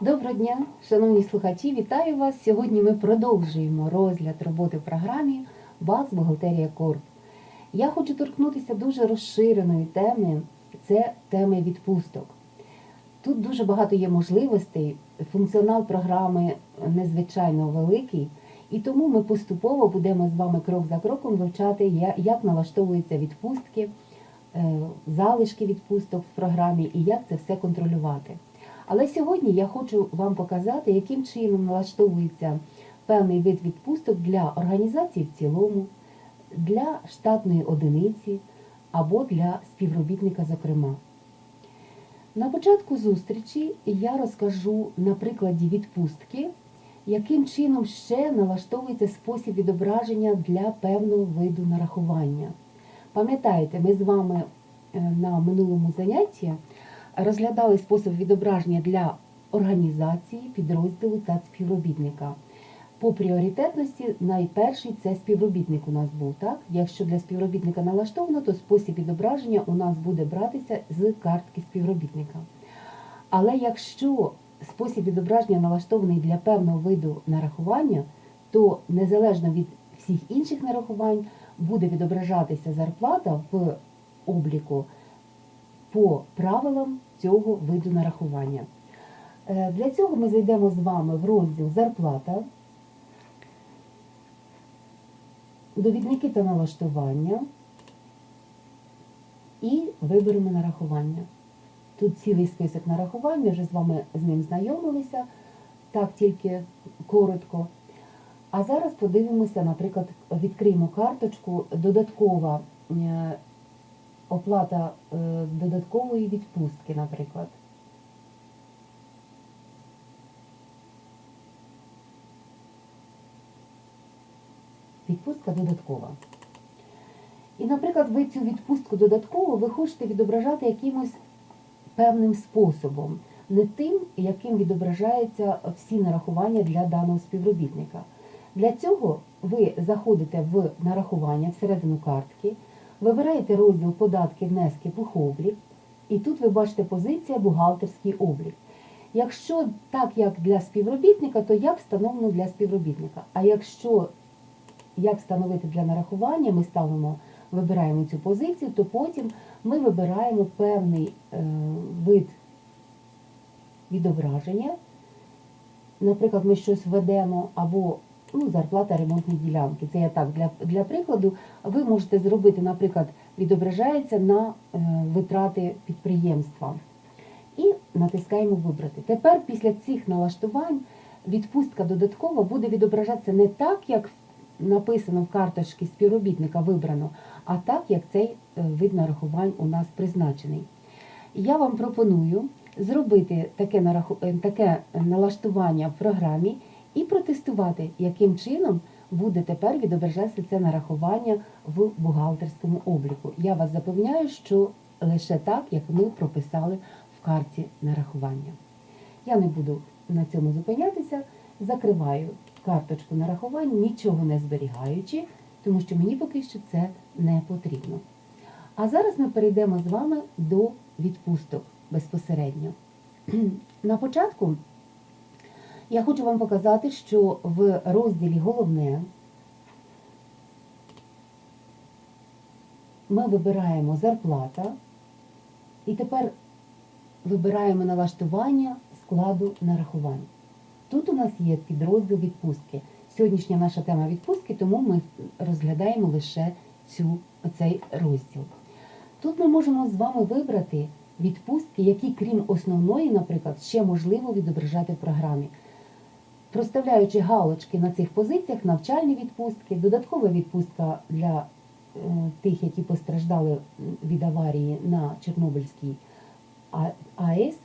Доброго дня, шановні слухачі, вітаю вас. Сьогодні ми продовжуємо розгляд роботи в програмі Баз Бухгалтерія Корп. Я хочу торкнутися дуже розширеної теми це теми відпусток. Тут дуже багато є можливостей, функціонал програми незвичайно великий, і тому ми поступово будемо з вами крок за кроком вивчати, як налаштовуються відпустки, е, залишки відпусток в програмі і як це все контролювати. Але сьогодні я хочу вам показати, яким чином налаштовується певний вид відпусток для організації в цілому, для штатної одиниці або для співробітника, зокрема. На початку зустрічі я розкажу на прикладі відпустки, яким чином ще налаштовується спосіб відображення для певного виду нарахування. Пам'ятаєте, ми з вами е, на минулому занятті розглядали спосіб відображення для організації, підрозділу та співробітника. По пріоритетності найперший це співробітник у нас був. Так? Якщо для співробітника налаштовано, то спосіб відображення у нас буде братися з картки співробітника. Але якщо спосіб відображення налаштований для певного виду нарахування, то незалежно від всіх інших нарахувань буде відображатися зарплата в обліку по правилам цього виду нарахування. Е, Для цього ми зайдемо з вами в розділ Зарплата, довідники та налаштування і виберемо нарахування. Тут цілий список нарахувань, ми вже з вами з ним знайомилися, так тільки коротко. А зараз подивимося, наприклад, відкриємо карточку додаткова е, оплата е, додаткової відпустки, наприклад. Відпустка додаткова. І, наприклад, ви цю відпустку додаткову ви хочете відображати якимось певним способом, не тим, яким відображаються всі нарахування для даного співробітника. Для цього ви заходите в нарахування всередину картки, вибираєте розділ податки, внески, бухоблік, і тут ви бачите позиція бухгалтерський облік. Якщо так, як для співробітника, то як встановлено для співробітника. А якщо як встановити для нарахування, ми ставимо, вибираємо цю позицію, то потім ми вибираємо певний е, вид відображення. Наприклад, ми щось введемо або ну, зарплата ремонтні ділянки. Це я так для, для прикладу. Ви можете зробити, наприклад, відображається на е, витрати підприємства. І натискаємо Вибрати. Тепер після цих налаштувань відпустка додаткова буде відображатися не так, як написано в карточці співробітника вибрано, а так, як цей е, вид нарахувань у нас призначений. Я вам пропоную зробити таке, е, таке налаштування в програмі і протестувати, яким чином буде тепер відображатися це нарахування в бухгалтерському обліку. Я вас запевняю, що лише так, як ми прописали в карті нарахування. Я не буду на цьому зупинятися, закриваю карточку нарахувань, нічого не зберігаючи, тому що мені поки що це не потрібно. А зараз ми перейдемо з вами до відпусток безпосередньо. На початку я хочу вам показати, що в розділі Головне ми вибираємо зарплата і тепер вибираємо налаштування складу нарахувань. Тут у нас є підрозділ відпустки. Сьогоднішня наша тема відпустки, тому ми розглядаємо лише цю, цей розділ. Тут ми можемо з вами вибрати відпустки, які, крім основної, наприклад, ще можливо відображати в програмі. Проставляючи галочки на цих позиціях, навчальні відпустки, додаткова відпустка для е, тих, які постраждали від аварії на Чорнобильській АЕС,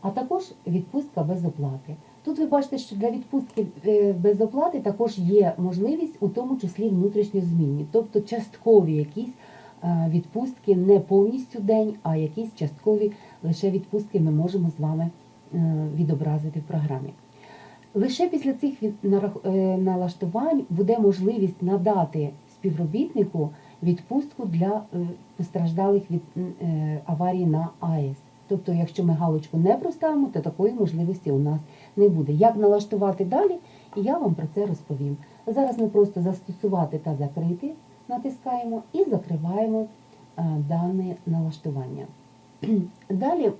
а також відпустка без оплати. Тут ви бачите, що для відпустки е, без оплати також є можливість, у тому числі внутрішньозмінні, тобто часткові якісь е, відпустки, не повністю день, а якісь часткові лише відпустки ми можемо з вами відобразити в програмі. Лише після цих е, налаштувань буде можливість надати співробітнику відпустку для е, постраждалих від е, аварії на АЕС. Тобто, якщо ми галочку не проставимо, то такої можливості у нас не буде. Як налаштувати далі, я вам про це розповім. Зараз ми просто застосувати та закрити натискаємо і закриваємо дане налаштування. Далі,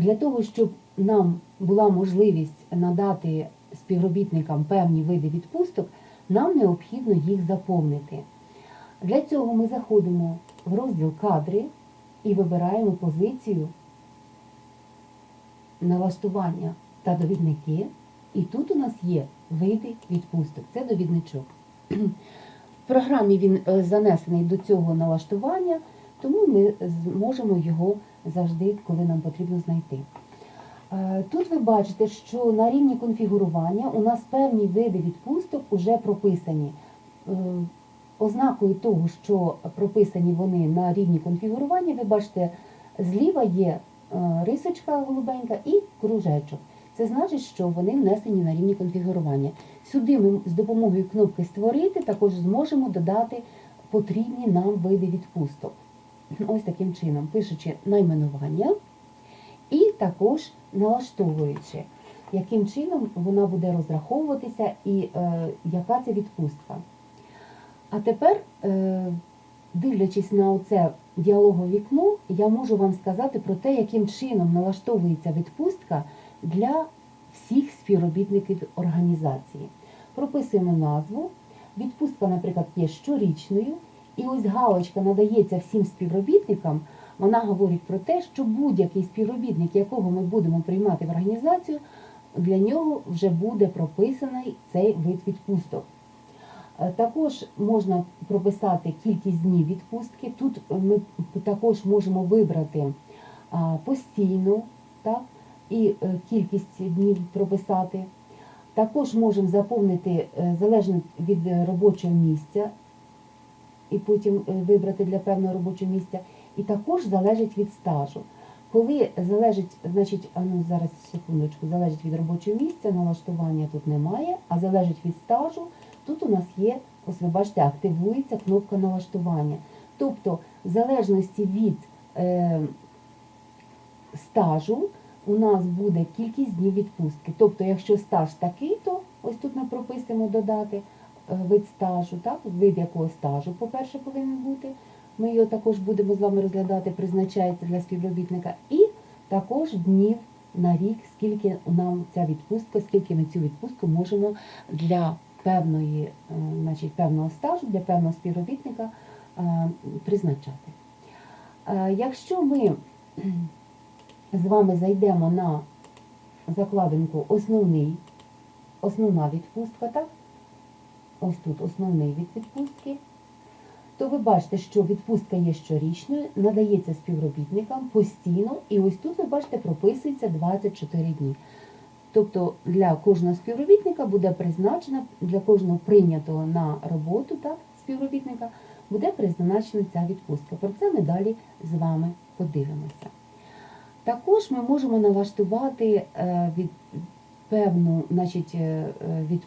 для того, щоб нам була можливість надати співробітникам певні види відпусток, нам необхідно їх заповнити. Для цього ми заходимо в розділ кадри і вибираємо позицію налаштування та довідники. І тут у нас є види відпусток. Це довідничок. В програмі він е, занесений до цього налаштування, тому ми зможемо його завжди, коли нам потрібно знайти. Е, Тут ви бачите, що на рівні конфігурування у нас певні види відпусток вже прописані. Е, Ознакою того, що прописані вони на рівні конфігурування, ви бачите, зліва є е, рисочка голубенька і кружечок. Це значить, що вони внесені на рівні конфігурування. Сюди ми з допомогою кнопки Створити також зможемо додати потрібні нам види відпусток. Ось таким чином, пишучи найменування і також налаштовуючи, яким чином вона буде розраховуватися і е, яка це відпустка. А тепер, е, дивлячись на оце діалогове вікно, я можу вам сказати про те, яким чином налаштовується відпустка для всіх співробітників організації. Прописуємо назву. Відпустка, наприклад, є щорічною, і ось галочка надається всім співробітникам. Вона говорить про те, що будь-який співробітник, якого ми будемо приймати в організацію, для нього вже буде прописаний цей вид відпусток. Е, Також можна прописати кількість днів відпустки. Тут ми також можемо вибрати постійну так, і е, кількість днів прописати. Також можемо заповнити е, залежно від робочого місця, і потім е, вибрати для певного робочого місця. І також залежить від стажу. Коли залежить, значить, а ну зараз секундочку, залежить від робочого місця, налаштування тут немає, а залежить від стажу, тут у нас є, ось ви бачите, активується кнопка налаштування. Тобто, в залежності від е, стажу у нас буде кількість днів відпустки. Тобто, якщо стаж такий, то ось тут ми прописуємо додати вид стажу, так, вид якого стажу, по-перше, повинен бути. Ми його також будемо з вами розглядати, призначається для співробітника, і також днів на рік, скільки нам ця відпустка, скільки ми цю відпустку можемо для певної, е, значить, певного стажу, для певного співробітника е, призначати. Е, Якщо ми з вами зайдемо на закладинку основний, основна відпустка, так? Ось тут основний від відпустки то ви бачите, що відпустка є щорічною, надається співробітникам постійно, і ось тут ви бачите, прописується 24 дні. Тобто для кожного співробітника буде призначена, для кожного прийнятого на роботу так, співробітника буде призначена ця відпустка. Про це ми далі з вами подивимося. Також ми можемо налаштувати е, від, певну значить, е, від,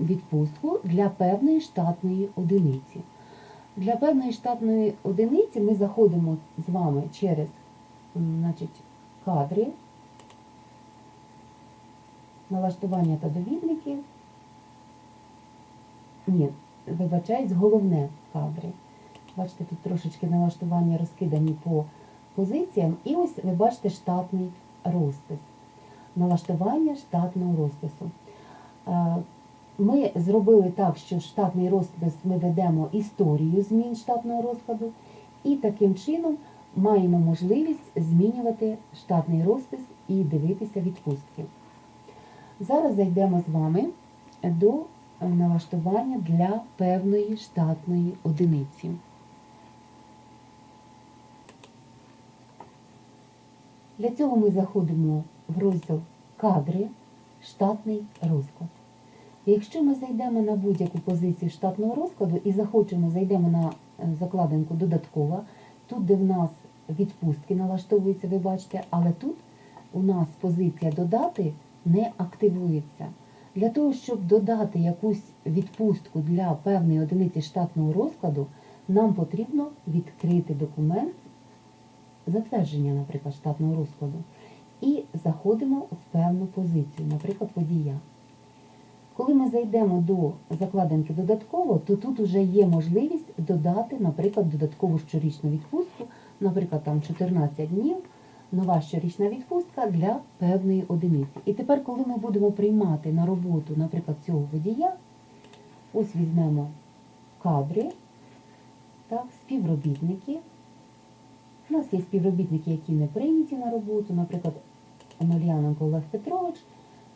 відпустку для певної штатної одиниці. Для певної штатної одиниці ми заходимо з вами через значить, кадри, налаштування та довідники. Ні, вибачаюсь, головне кадри. Бачите, тут трошечки налаштування розкидані по позиціям. І ось ви бачите штатний розпис. Налаштування штатного розпису. Ми зробили так, що штатний розпис ми ведемо історію змін штатного розкладу, і таким чином маємо можливість змінювати штатний розпис і дивитися відпустки. Зараз зайдемо з вами до налаштування для певної штатної одиниці. Для цього ми заходимо в розділ Кадри, штатний розклад. Якщо ми зайдемо на будь-яку позицію штатного розкладу і захочемо, зайдемо на е, закладинку додаткова, тут, де в нас відпустки налаштовуються, ви бачите, але тут у нас позиція додати не активується. Для того, щоб додати якусь відпустку для певної одиниці штатного розкладу, нам потрібно відкрити документ затвердження, наприклад, штатного розкладу. І заходимо в певну позицію, наприклад, водія. Коли ми зайдемо до закладинки додатково, то тут вже є можливість додати, наприклад, додаткову щорічну відпустку, наприклад, там 14 днів, нова щорічна відпустка для певної одиниці. І тепер, коли ми будемо приймати на роботу, наприклад, цього водія, ось візьмемо кадри, так, співробітники. У нас є співробітники, які не прийняті на роботу, наприклад, Омельяненко Олег Петрович.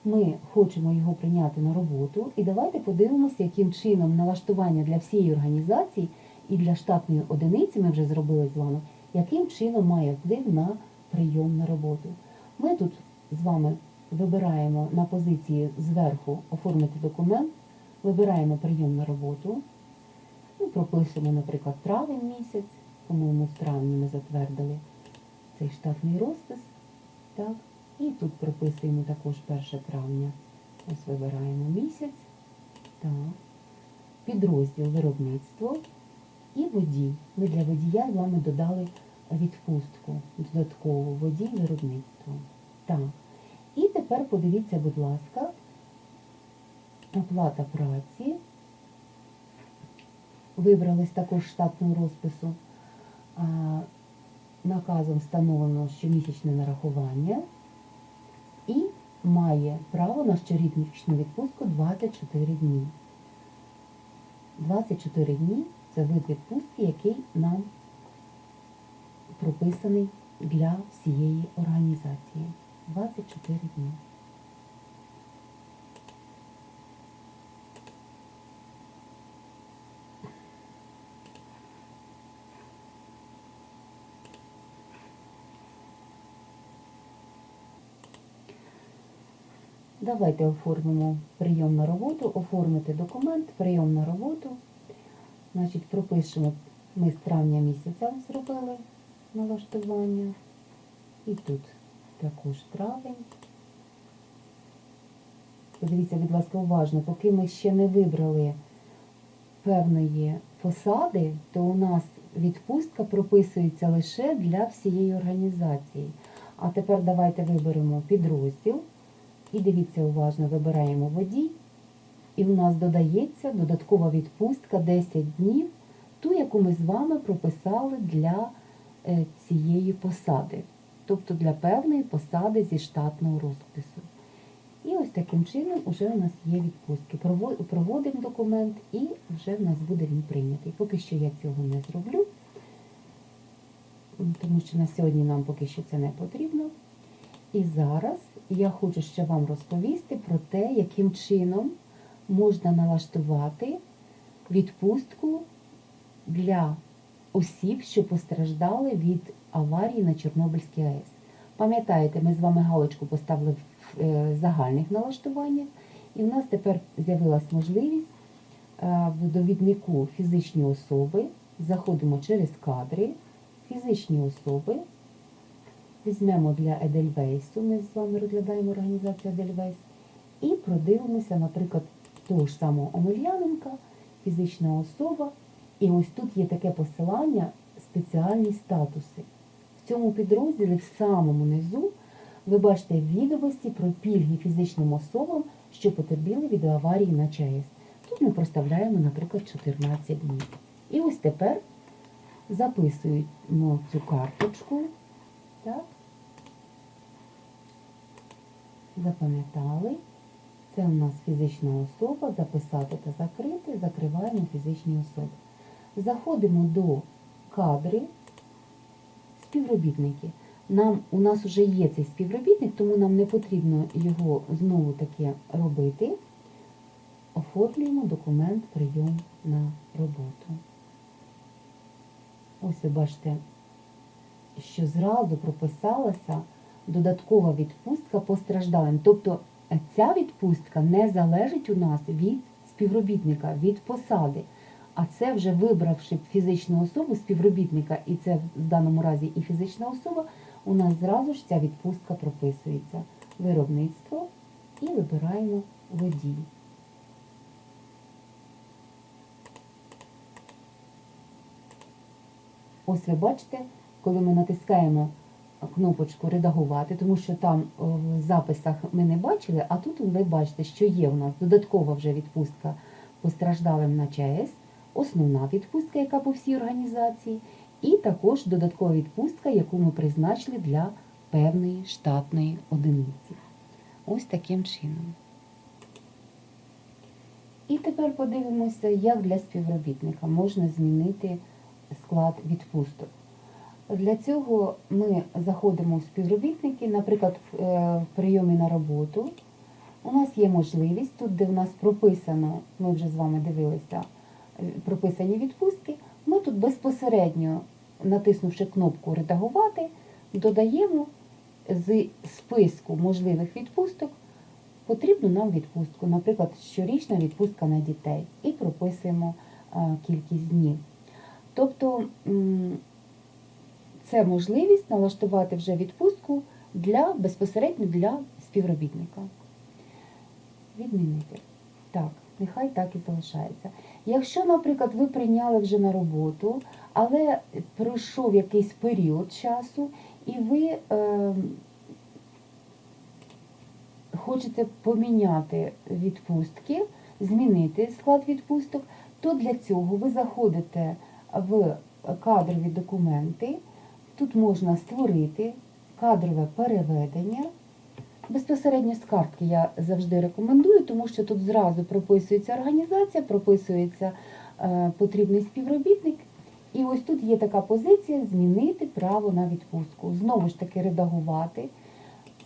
Ми хочемо його прийняти на роботу, і давайте подивимося, яким чином налаштування для всієї організації і для штатної одиниці ми вже зробили з вами, яким чином має вплив на прийом на роботу. Ми тут з вами вибираємо на позиції зверху оформити документ, вибираємо прийом на роботу, ну, пропишемо, наприклад, травень місяць, по-моєму, в травні ми затвердили цей штатний розпис. Так. І тут прописуємо також 1 травня. Ось вибираємо місяць. Так. Підрозділ виробництво і водій. Ми для водія з вами додали відпустку додаткову водій виробництво. Так. І тепер подивіться, будь ласка, оплата праці. Вибрали з також штатного розпису. Наказом встановлено щомісячне нарахування має право на щорічну відпустку 24 дні. 24 дні це вид відпустки, який нам прописаний для всієї організації. 24 дні. Давайте оформимо прийом на роботу, оформити документ, прийом на роботу. Значить, пропишемо, ми з травня місяця зробили налаштування. І тут також травень. Подивіться, будь ласка, уважно, поки ми ще не вибрали певної посади, то у нас відпустка прописується лише для всієї організації. А тепер давайте виберемо підрозділ. І дивіться уважно, вибираємо водій. І у нас додається додаткова відпустка 10 днів, ту, яку ми з вами прописали для е, цієї посади. Тобто для певної посади зі штатного розпису. І ось таким чином вже у нас є відпустки. Проводимо документ і вже в нас буде він прийнятий. Поки що я цього не зроблю, тому що на сьогодні нам поки що це не потрібно. І зараз я хочу ще вам розповісти про те, яким чином можна налаштувати відпустку для осіб, що постраждали від аварії на Чорнобильській АЕС. Пам'ятаєте, ми з вами галочку поставили в е, загальних налаштуваннях, і в нас тепер з'явилась можливість е, в довіднику фізичні особи, заходимо через кадри, фізичні особи. Візьмемо для Едельвейсу, ми з вами розглядаємо організацію Едельвейс, і продивимося, наприклад, того ж самого Омельяненка, фізична особа. І ось тут є таке посилання спеціальні статуси. В цьому підрозділі в самому низу ви бачите відомості про пільги фізичним особам, що потерпіли від аварії на ЧАЕС. Тут ми проставляємо, наприклад, 14 днів. І ось тепер записуємо цю карточку. Так? Запам'ятали. Це у нас фізична особа, записати та закрити, закриваємо фізичні особи. Заходимо до кадри, співробітники. Нам, у нас вже є цей співробітник, тому нам не потрібно його знову таки робити. Оформлюємо документ прийом на роботу. Ось ви бачите, що зразу прописалася додаткова відпустка постраждалим. Тобто е, ця відпустка не залежить у нас від співробітника, від посади. А це вже вибравши фізичну особу, співробітника, і це в даному разі і фізична особа, у нас зразу ж ця відпустка прописується. Виробництво і вибираємо водій. Ось ви бачите, коли ми натискаємо кнопочку редагувати, тому що там в записах ми не бачили, а тут ви бачите, що є у нас додаткова вже відпустка постраждалим на ЧАЕС, основна відпустка, яка по всій організації, і також додаткова відпустка, яку ми призначили для певної штатної одиниці. Ось таким чином. І тепер подивимося, як для співробітника можна змінити склад відпусток. Для цього ми заходимо в співробітники, наприклад, в е, прийомі на роботу. У нас є можливість, тут, де в нас прописано, ми вже з вами дивилися, е, прописані відпустки, ми тут безпосередньо, натиснувши кнопку Редагувати, додаємо з списку можливих відпусток потрібну нам відпустку, наприклад, щорічна відпустка на дітей, і прописуємо е, кількість днів. Тобто це можливість налаштувати вже відпустку для безпосередньо для співробітника. Відмінити. Так, нехай так і залишається. Якщо, наприклад, ви прийняли вже на роботу, але пройшов якийсь період часу, і ви е, хочете поміняти відпустки, змінити склад відпусток, то для цього ви заходите в кадрові документи. Тут можна створити кадрове переведення. Безпосередньо з картки я завжди рекомендую, тому що тут зразу прописується організація, прописується е, потрібний співробітник. І ось тут є така позиція змінити право на відпустку. Знову ж таки, редагувати.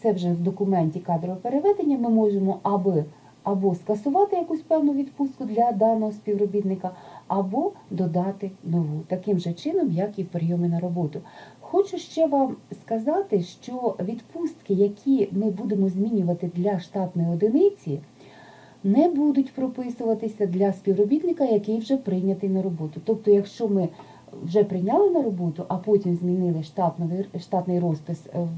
Це вже в документі кадрове переведення. Ми можемо або, або скасувати якусь певну відпустку для даного співробітника, або додати нову, таким же чином, як і в прийомі на роботу. Хочу ще вам сказати, що відпустки, які ми будемо змінювати для штатної одиниці, не будуть прописуватися для співробітника, який вже прийнятий на роботу. Тобто, якщо ми вже прийняли на роботу, а потім змінили штатний, розпис е,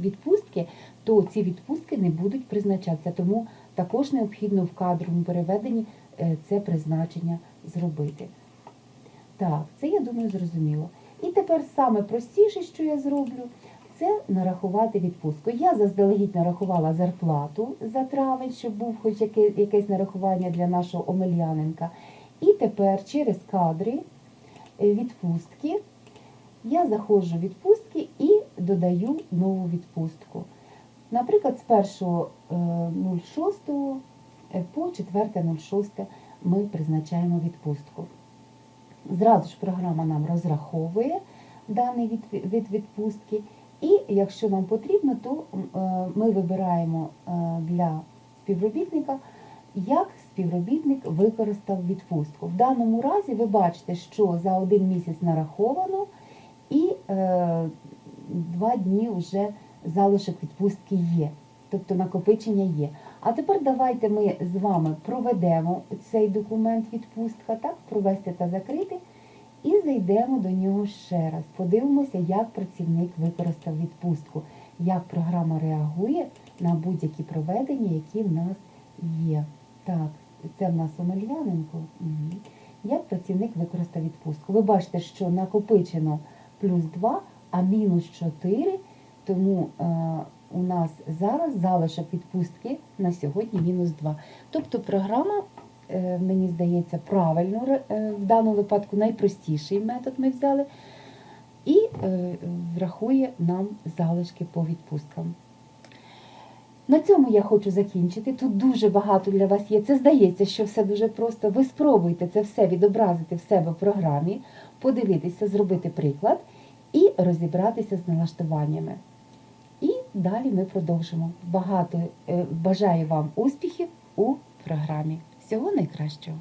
відпустки, то ці відпустки не будуть призначатися. Тому також необхідно в кадровому переведенні е, це призначення зробити. Так, це я думаю зрозуміло. І тепер саме простіше, що я зроблю, це нарахувати відпустку. Я заздалегідь нарахувала зарплату за травень, щоб був хоч якесь нарахування для нашого Омельяненка. І тепер через кадри е, відпустки я заходжу в відпустки і додаю нову відпустку. Наприклад, з 1.06 е, по 4.06 ми призначаємо відпустку. Зразу ж програма нам розраховує даний від, від відпустки, і якщо нам потрібно, то е, ми вибираємо е, для співробітника, як співробітник використав відпустку. В даному разі ви бачите, що за один місяць нараховано і е, два дні вже залишок відпустки є, тобто накопичення є. А тепер давайте ми з вами проведемо цей документ відпустка, так, провести та закрити, і зайдемо до нього ще раз. Подивимося, як працівник використав відпустку, як програма реагує на будь-які проведення, які в нас є. Так, це в нас Омельяненко. Угу. Як працівник використав відпустку. Ви бачите, що накопичено плюс 2, а мінус 4, тому е, у нас зараз залишок відпустки на сьогодні мінус 2. Тобто програма, е, мені здається, правильно е, в даному випадку найпростіший метод ми взяли, і е, врахує нам залишки по відпусткам. На цьому я хочу закінчити. Тут дуже багато для вас є. Це здається, що все дуже просто. Ви спробуйте це все відобразити в себе в програмі, подивитися, зробити приклад і розібратися з налаштуваннями. Далі ми продовжимо. Багато е, бажаю вам успіхів у програмі. Всього найкращого!